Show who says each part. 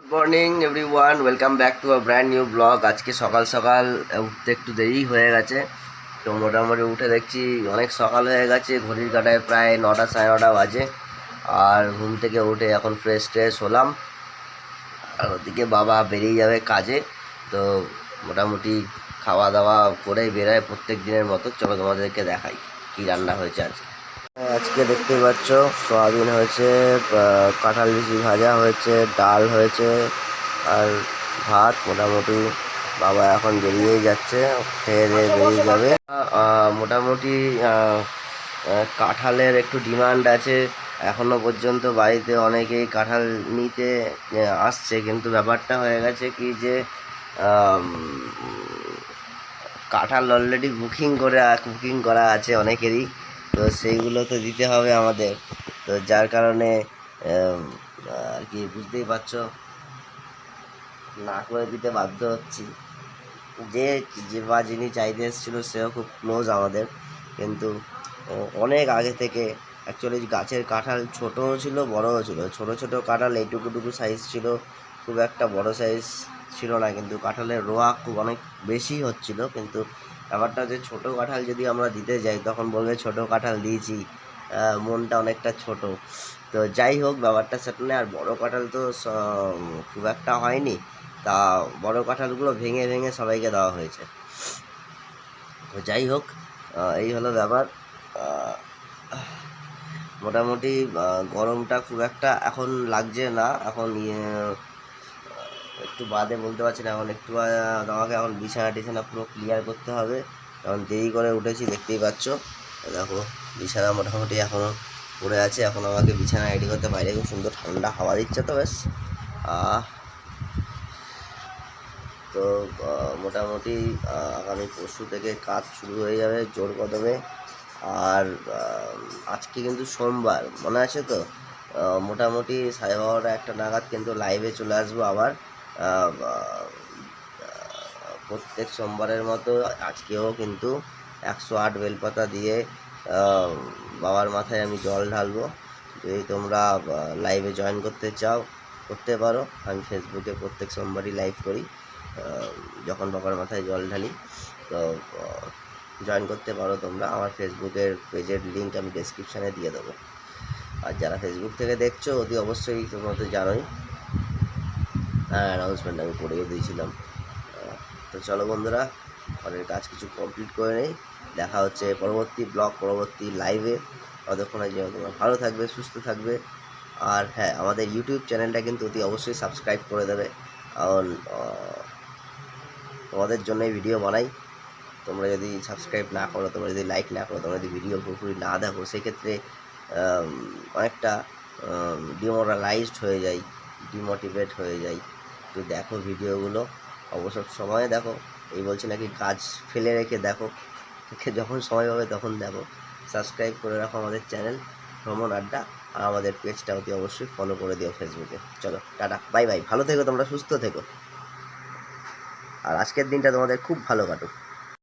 Speaker 1: Good morning everyone welcome back to a brand new vlog আজকে সকাল সকাল উঠতে একটু দেরি হয়ে গেছে। তো মোটামুটি উঠে দেখছি অনেক সকাল হয়ে গেছে। ঘড়ির কাটায় প্রায় নটা, সাড়ে নটা বাজে। আর ঘুম থেকে উঠে এখন ফ্রেশ ট্রেশ হলাম। আর ওদিকে বাবা বেরিয়ে যাবে কাজে। তো মোটামুটি খাওয়া দাওয়া করেই বেরোয় প্রত্যেক দিনের মতো। চলো তোমাদেরকে দেখাই কী রান্না হয়েছে আজকে। আজকে দেখতেই পাচ্ছ সয়াবিন হয়েছে কাঁঠাল বিচি ভাজা হয়েছে ডাল হয়েছে আর ভাত মোটামুটি বাবা এখন বেরিয়েই যাচ্ছে খেয়ে দিয়ে বেরিয়ে যাবে। মোটামুটি কাঁঠালের একটু ডিমান্ড আছে এখনও পর্যন্ত বাড়িতে অনেকেই কাঁঠাল নিতে আসছে কিন্তু ব্যাপারটা হয়ে গেছে কি যে কাঁঠাল অলরেডি বুকিং করে বুকিং করা আছে অনেকেরই। তো সেইগুলো তো দিতে হবে আমাদের। তো যার কারণে আর কি বুঝতেই পারছ, না করে দিতে বাধ্য হচ্ছি। যে যে বা যিনি চাইতে এসেছিল, সেও খুব ক্লোজ আমাদের। কিন্তু অনেক আগে থেকে অ্যাকচুয়ালি গাছের কাঁঠাল ছোটও ছিল, বড়ও ছিল। ছোট ছোট কাঁঠাল এইটুকুটুকু সাইজ ছিল, খুব একটা বড় সাইজ ছিল না কিন্তু কাঁঠালের রোয়া খুব অনেক বেশি হচ্ছিল। কিন্তু ব্যাপারটা যে ছোট কাঁঠাল যদি আমরা দিতে যাই তখন বলবে ছোট কাঁঠাল দিয়েছি মনটা অনেকটা ছোট। তো যাই হোক ব্যাপারটা সেটা নয় আর বড় কাঁঠাল তো খুব একটা হয়নি। তা বড় কাঁঠালগুলো ভেঙে ভেঙে সবাইকে দেওয়া হয়েছে। তো যাই হোক এই হলো ব্যাপার। মোটামুটি গরমটা খুব একটা এখন লাগছে না। এখন ইয়ে, একটু বাদে বলতে পারছি না, এখন একটু আমাকে এখন বিছানা টিছানা পুরো ক্লিয়ার করতে হবে। এখন দেরি করে উঠেছি, দেখতেই পাচ্ছ। দেখো, বিছানা মোটামুটি এখনও পড়ে আছে, এখন আমাকে বিছানা রেডি করতে, বাইরে খুব সুন্দর ঠান্ডা হাওয়া দিচ্ছে তো বেশ। তো মোটামুটি আগামী পরশু থেকে কাজ শুরু হয়ে যাবে জোর কদমে। আর আজকে কিন্তু সোমবার, মনে আছে তো? মোটামুটি সাড়ে বারোটা একটা নাগাদ কিন্তু লাইভে চলে আসব আবার। প্রত্যেক সোমবারের মতো আজকেও কিন্তু একশো আট বেলপাতা দিয়ে বাবার মাথায় আমি জল ঢালবো। যদি তোমরা লাইভে জয়েন করতে চাও, করতে পারো। আমি ফেসবুকে প্রত্যেক সোমবারই লাইভ করি যখন বাবার মাথায় জল ঢালি। তো জয়েন করতে পারো তোমরা। আমার ফেসবুকের পেজের লিঙ্ক আমি ডেসক্রিপশানে দিয়ে দেবো। আর যারা ফেসবুক থেকে দেখছ, অতি অবশ্যই তোমরা তো জানোই অ্যানাউন্সমেন্ট আমি করেই দিয়েছিলাম। তো চলো বন্ধুরা ঘরের কাজ কিছু কমপ্লিট করে নেই। দেখা হচ্ছে পরবর্তী ব্লগ পরবর্তী লাইভে ততক্ষণে যে তোমরা ভালো থাকবে, সুস্থ থাকবে। আর হ্যাঁ আমাদের ইউটিউব চ্যানেলটা কিন্তু অতি অবশ্যই সাবস্ক্রাইব করে দেবে। কারণ তোমাদের জন্যই ভিডিও বানাই। তোমরা যদি সাবস্ক্রাইব না করো, তোমরা যদি লাইক না করো, তোমরা যদি ভিডিও পুরোপুরি না দেখো, সেক্ষেত্রে অনেকটা ডিমোরালাইজড হয়ে যাই ডিমোটিভেট হয়ে যাই। তো দেখো ভিডিওগুলো। অবসর সময়ে দেখো। এই বলছি নাকি কাজ ফেলে রেখে দেখো। যখন সময় পাবে তখন দেখো। সাবস্ক্রাইব করে রাখো আমাদের চ্যানেল, ভ্রমণ আড্ডা, আর আমাদের পেজটা অতি অবশ্যই ফলো করে দিও ফেসবুকে চলো, টাটা বাই বাই ভালো থেকো, তোমরা সুস্থ থেকো। আর আজকের দিনটা তোমাদের খুব ভালো কাটুক।